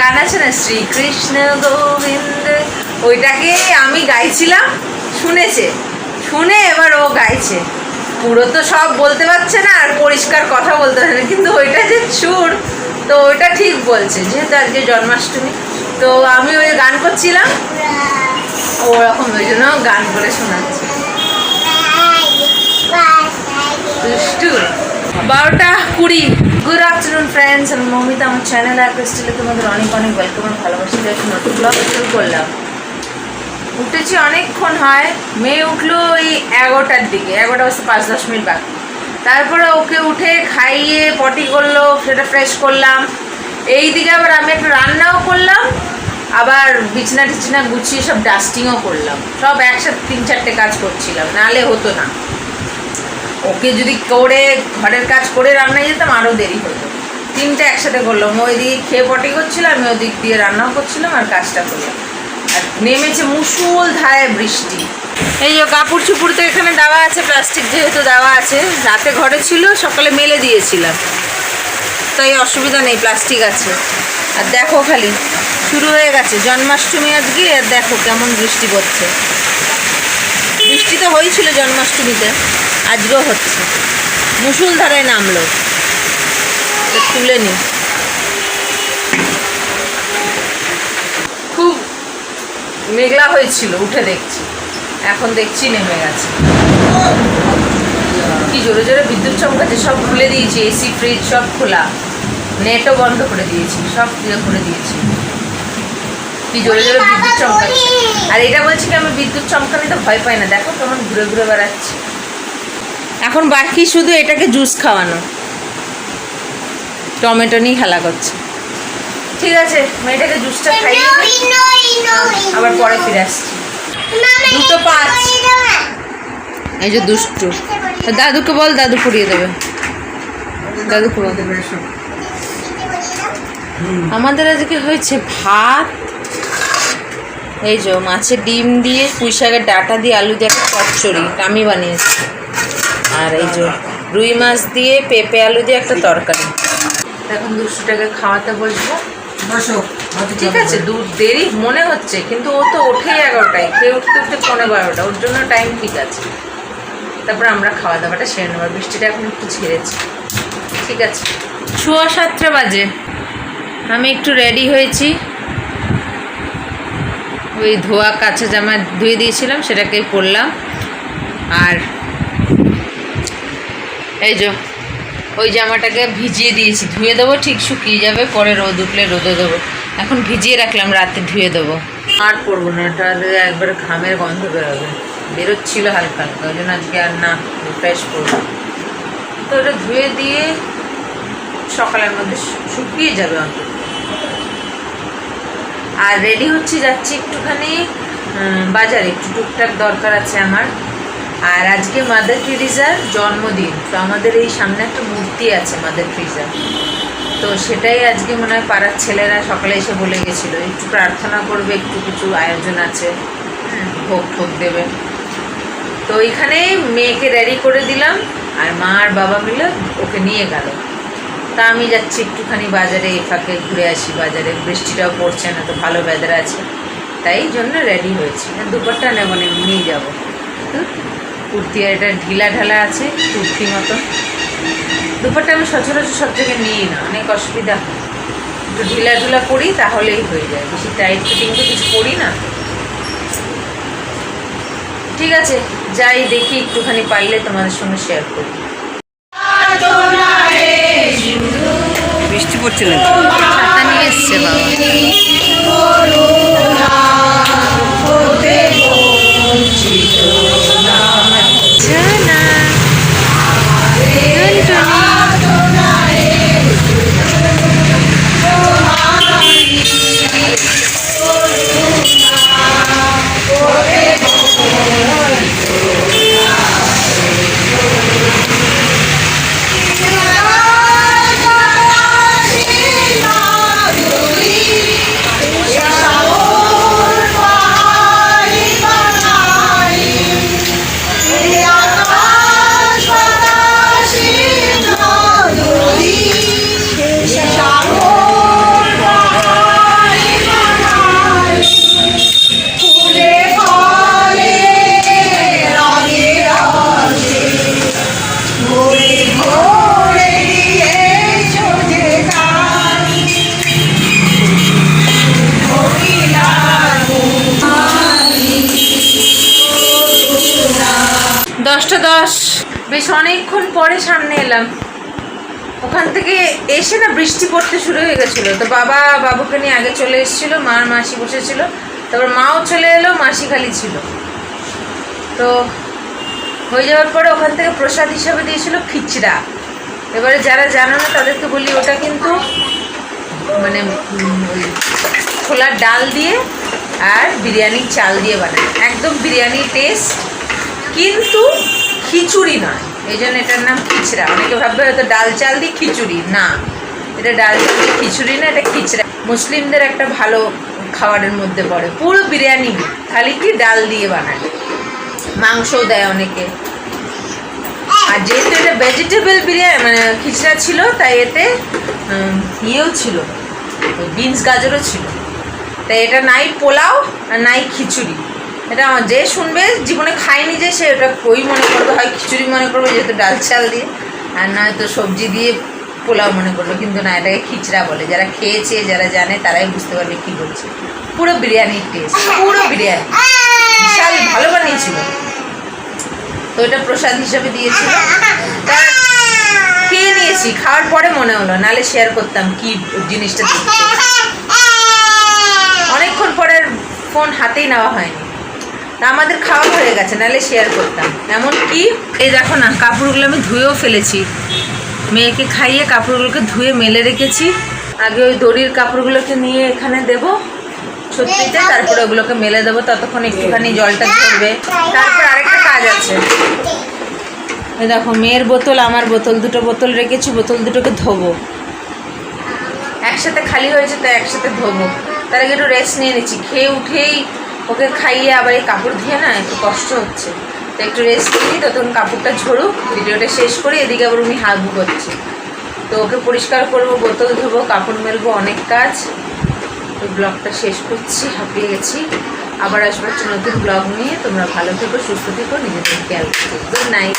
গান আছে না? শ্রীকৃষ্ণ গোবিন্দ। ওইটাকে আমি গাইছিলাম, শুনেছে। শুনে এবার ও গাইছে। পুরো তো সব বলতে পারছে না, আর পরিষ্কার কথা বলতে পারছে না, কিন্তু ওইটা যে সুর, তো ওইটা ঠিক বলছে, যেহেতু আজকে জন্মাষ্টমী। তো আমি ওই গান করছিলাম ওরকম ওই জন্য গান করে শোনাচ্ছে। বারোটা কুড়ি। গুড আফটারনুন ফ্রেন্ডস আমি মমিতা আমার চ্যানেল আর তোমাদের অনেক অনেক ওয়েলকাম আর ভালোবাসা। একটা নতুন ব্লগ শুরু করলাম। উঠেছি অনেকক্ষণ হয়। মেয়ে উঠল ওই এগারোটার দিকে। এগারোটা বাজতে পাঁচ দশ মিনিট বাকি। তারপরে ওকে উঠে খাইয়ে পটি করল, সেটা ফ্রেশ করলাম। এই দিকে আবার আমি একটু রান্নাও করলাম। আবার বিছনা টিছনা গুছিয়ে সব ডাস্টিংও করলাম। সব একসাথে তিন চারটে কাজ করছিলাম। নালে হতো না। ওকে যদি করে ঘরের কাজ করে রান্নায় যেতাম আরও দেরি হতো তিনটে একসাথে করলাম। ওই দিকে খেয়ে পটি করছিলাম আমি ওদিক দিয়ে রান্নাও করছিলাম আর কাজটা করলাম। আর নেমেছে মুসুল ধারে বৃষ্টি। এই যে কাপড় চুপুর তো এখানে দেওয়া আছে, প্লাস্টিক যেহেতু দেওয়া আছে, রাতে ঘরে ছিল, সকালে মেলে দিয়েছিলাম। তাই অসুবিধা নেই, প্লাস্টিক আছে। আর দেখো খালি, শুরু হয়ে গেছে। জন্মাষ্টমী আজকে, আর দেখো কেমন বৃষ্টি পড়ছে। বৃষ্টি তো হয়েছিল জন্মাষ্টমীতে, আজকেও হচ্ছে। মুসুলধারায় নামলো। তুলে নি খুব মেঘলা হয়েছিল, উঠে দেখছি। এখন দেখছি নেমে গেছে। কি জোরে জোরে বিদ্যুৎ চমকাচ্ছে সব খুলে দিয়েছি, এসি, ফ্রিজ, সব খোলা। নেটও বন্ধ করে দিয়েছি, সব করে দিয়েছি। কি জোরে জোরে বিদ্যুৎ চমকাচ্ছে আর এটা বলছি কি আমি বিদ্যুৎ চমকানিতে ভয় পাই না। দেখো কেমন ঘুরে ঘুরে বেড়াচ্ছি। এখন বাকি শুধু এটাকে জুস খাওয়ানো। টমেটো নিয়ে খেলা করছে। ঠিক আছে মেয়েটাকে জুসটা খাইয়ে আবার পরে ফিরে আসছি। দুটো পাঁচ। এই যে দুষ্টু। দাদুকে বল দাদু পুড়িয়ে দেবে। দাদুকে বল। আমাদের আজকে হয়েছে ভাত এই যে মাছের ডিম দিয়ে পুঁই শাকের ডাটা দিয়ে আলু দিয়ে একটা চচ্চড়ি এটা আমি বানিয়েছি। আর এই যে রুই মাছ দিয়ে পেঁপে আলু দিয়ে একটা তরকারি। এখন দুশোটাকে খাওয়াতে বসবো। ঠিক আছে দু দেরি মনে হচ্ছে কিন্তু ও তো ওঠেই এগারোটায় খেয়ে উঠতে উঠতে পনেরো বারোটা ওর জন্য টাইম ঠিক আছে। তারপর আমরা খাওয়া দাওয়াটা সেরে নেব বৃষ্টিটা এখন একটু ছেড়েছে। ঠিক আছে। ছোয়া সাতটা বাজে। আমি একটু রেডি হয়েছি। ওই ধোয়া কাছে জামা ধুয়ে দিয়েছিলাম, সেটাকেই পরলাম। আর এই যে, ওই জামাটাকে ভিজিয়ে দিয়েছি। ধুয়ে দেবো, ঠিক শুকিয়ে যাবে, পরে রোদ উঠলে রোদে দেবো। এখন ভিজিয়ে রাখলাম, রাতে ধুয়ে দেবো। আর পরবো না এটা একবারে ঘামের গন্ধ বেরোবে। বেরোচ্ছিল হালকা হালকা ওই জন্য আজকে আর না ফ্রেশ করব। তো ওটা ধুয়ে দিয়ে সকালের মধ্যে শুকিয়ে যাবে অন্তত। আর রেডি হচ্ছে যাচ্ছি একটুখানি বাজারে। একটু টুকটাক দরকার আছে আমার। আর আজকে মাদার টেরিজার জন্মদিন। তো আমাদের এই সামনে একটা মূর্তি আছে মাদার টেরিজার তো সেটাই আজকে মনে হয় পাড়ার ছেলেরা সকালে এসে বলে গেছিল। একটু প্রার্থনা করবে, একটু কিছু আয়োজন আছে। ভোগ ঠোক দেবে। তো ওইখানে মেয়েকে রেডি করে দিলাম। আর মা আর বাবা মিলে ওকে নিয়ে গেল। তা আমি যাচ্ছি একটুখানি বাজারে এই ফাঁকে ঘুরে আসি বাজারে। বৃষ্টিটাও পড়ছে না তো, ভালো ওয়েদার আছে। তাই জন্য রেডি হয়েছি। দুপুরটা নেব না নিয়ে যাব। কুর্তি এটা ঢিলা ঢালা আছে, কুর্তি মতো। দুপুরটা আমি সচরাচর সব থেকে নিই না, অনেক অসুবিধা। একটু ঢিলা ঢুলা পরি, তাহলেই হয়ে যায়। বেশি টাইট ফিটিং তো কিছু করি না। ঠিক আছে, যাই দেখি, একটুখানি পারলে তোমাদের সঙ্গে শেয়ার করি। বৃষ্টি পড়ছে না ছাতা নিয়ে এসছে বাবা। অনেকক্ষণ পরে সামনে এলাম। ওখান থেকে এসে না বৃষ্টি পড়তে শুরু হয়ে গেছিল। তো বাবা বাবুকে নিয়ে আগে চলে এসেছিল মার মাসি বসেছিল, তারপর মাও চলে এলো, মাসি খালি ছিল। তো হয়ে যাওয়ার পরে ওখান থেকে প্রসাদ হিসাবে দিয়েছিল খিচড়া। এবারে যারা জানো না, তাদেরকে বলি ওটা কিন্তু মানে ছোলার ডাল দিয়ে আর বিরিয়ানির চাল দিয়ে বানায় একদম বিরিয়ানির টেস্ট কিন্তু খিচুড়ি নয়। এই জন্য এটার নাম খিচড়া। অনেকে ভাববে হয়তো ডাল চাল দিয়ে খিচুড়ি। না, এটা ডাল চাল দিয়ে খিচুড়ি না, এটা খিচড়া। মুসলিমদের একটা ভালো খাবারের মধ্যে পড়ে। পুরো বিরিয়ানি। খালি কি ডাল দিয়ে বানায়। মাংসও দেয় অনেকে। আর যেহেতু এটা ভেজিটেবল বিরিয়ানি মানে খিচড়া ছিল, তাই এতে ইয়েও ছিল। বিনস, গাজরও ছিল। তাই এটা নাই পোলাও আর নাই খিচুড়ি। এটা যে শুনবে, জীবনে খায়নি যে সে ওটা ওই মনে করবে? হয় খিচুড়ি মনে করবে, যেহেতু ডাল চাল দিয়ে, আর নয়তো সবজি দিয়ে পোলাও মনে করবে, কিন্তু না, এটাকে খিচড়া বলে। যারা খেয়েছে, যারা জানে, তারাই বুঝতে পারবে কী বলছে। পুরো বিরিয়ানির টেস্ট পুরো বিরিয়ানি। বিশাল ভালো বানিয়েছিল। তো এটা প্রসাদ হিসাবে দিয়েছিল। তা খেয়ে নিয়েছি, খাওয়ার পরে মনে হলো, নালে শেয়ার করতাম কি জিনিসটা। অনেকক্ষণ পরে ফোন হাতেই নেওয়া হয়নি। আমাদের খাওয়া হয়ে গেছে, নাহলে শেয়ার করতাম। এমন কি? এই দেখো না, কাপড়গুলো আমি ধুয়েও ফেলেছি। মেয়েকে খাইয়ে কাপড়গুলোকে ধুয়ে মেলে রেখেছি। আগে ওই দড়ির কাপড়গুলোকে নিয়ে এখানে দেব। ছত্রিতে তারপরে ওগুলোকে মেলে দেবো, ততক্ষণ একটুখানি জলটা ধরবে তারপর আরেকটা কাজ আছে। এই দেখো, মেয়ের বোতল, আমার বোতল, দুটো বোতল রেখেছি, বোতল দুটোকে ধোবো। একসাথে খালি হয়েছে তো একসাথে ধোবো। তার আগে একটু রেস্ট নিয়ে নিচ্ছি। খেয়ে উঠেই ওকে খাইয়ে আবার এই কাপড় ধুয়ে না একটু কষ্ট হচ্ছে। তো একটু রেস্ট নিই ততক্ষণ কাপড়টা ঝরুক ভিডিওটা শেষ করে এদিকে আবার উনি হাগু করছে তো ওকে পরিষ্কার করব, বোতল ধুবো, কাপড় মেলবো অনেক কাজ। তো ব্লগটা শেষ করছি, হাঁপিয়ে গেছি। আবার আসবার একটা নতুন ব্লগ নিয়ে। তোমরা ভালো থেকো, সুস্থ থেকো, নিজেদের খেয়াল করো গুড নাইট